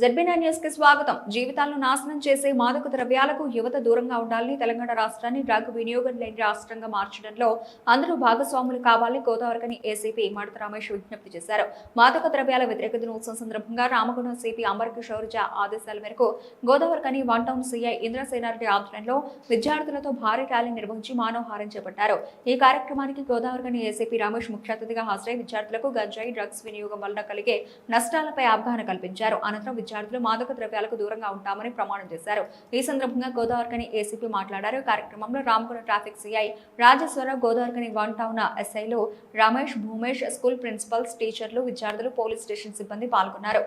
జెడ్బీనా న్యూస్కి స్వాగతం. జీవితాలను నాశనం చేసే మాదక ద్రవ్యాలకు యువత దూరంగా ఉండాలని తెలంగాణ రాష్ట్రాన్ని డ్రగ్ వినియోగం లేని రాష్ట్రంగా మార్చడంలో అందరూ భాగస్వాములు కావాలని గోదావరికని ఏసీపీ మడత రమేష్ విజ్ఞప్తి చేశారు. మాదక ద్రవ్యాల వ్యతిరేక దినోత్సవం సందర్భంగా రామగుండం సిపి అంబర్ కిషోర్ జా ఆదేశాల మేరకు Godavarikhani one town CI Indrasena Reddy ఆధ్వర్యంలో విద్యార్థులతో భారీ ర్యాలీ నిర్వహించి మానవహారం చేపట్టారు. ఈ కార్యక్రమానికి గోదావరికని ఏసీపీ రమేష్ ముఖ్య అతిథిగా హాజరై విద్యార్థులకు గంజాయి డ్రగ్స్ వినియోగం వలన కలిగే నష్టాలపై అవగాహన కల్పించారు. అనంతరం విద్యార్థులు మాదక ద్రవ్యాలకు దూరంగా ఉంటామని ప్రమాణం చేశారు. ఈ సందర్భంగా గోదావరికని ఏసీపీ మాట్లాడారు. కార్యక్రమంలో Ramagunda traffic CI Rajeshwar Rao Godavarikhani one town ఎస్ఐలు రమేష్ భూమేష్ స్కూల్ ప్రిన్సిపల్స్ టీచర్లు విద్యార్థులు పోలీస్ స్టేషన్ సిబ్బంది పాల్గొన్నారు.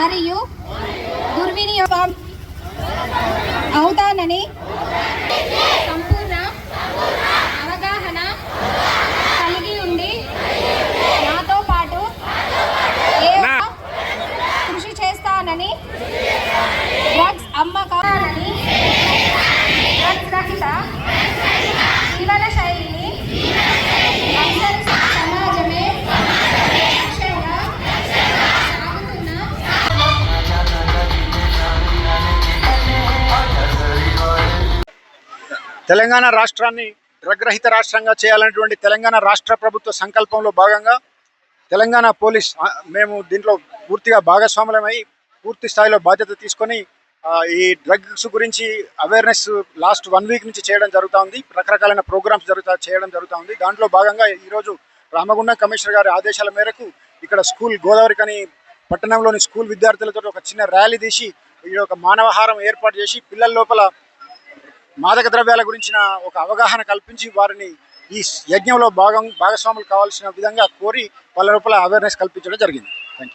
మరియు దుర్వినియోగం అవుతానని సంపూర్ణ అవగాహన కలిగి ఉండి నాతో పాటు ఏ కృషి చేస్తానని డ్రగ్స్ అమ్మకాలని తెలంగాణ రాష్ట్రాన్ని డ్రగ్ రహిత రాష్ట్రంగా చేయాలనేటువంటి తెలంగాణ రాష్ట్ర ప్రభుత్వ సంకల్పంలో భాగంగా తెలంగాణ పోలీస్ మేము దీంట్లో పూర్తిగా భాగస్వాములమై పూర్తి స్థాయిలో బాధ్యత తీసుకొని ఈ డ్రగ్స్ గురించి అవేర్నెస్ లాస్ట్ వన్ వీక్ నుంచి చేయడం జరుగుతూ ఉంది రకరకాలైన ప్రోగ్రామ్స్ జరుగుతా చేయడం జరుగుతూ ఉంది దాంట్లో భాగంగా ఈరోజు రామగుండం కమిషనర్ గారి ఆదేశాల మేరకు ఇక్కడ స్కూల్ గోదావరి కని పట్టణంలోని స్కూల్ విద్యార్థులతో ఒక చిన్న ర్యాలీ తీసి ఈ ఒక మానవహారం ఏర్పాటు చేసి పిల్లల లోపల మాదక ద్రవ్యాల గురించిన ఒక అవగాహన కల్పించి వారిని ఈ యజ్ఞంలో భాగం భాగస్వాములు కావాల్సిన విధంగా కోరి వాళ్ళ లోపల అవేర్నెస్ కల్పించడం జరిగింది. థ్యాంక్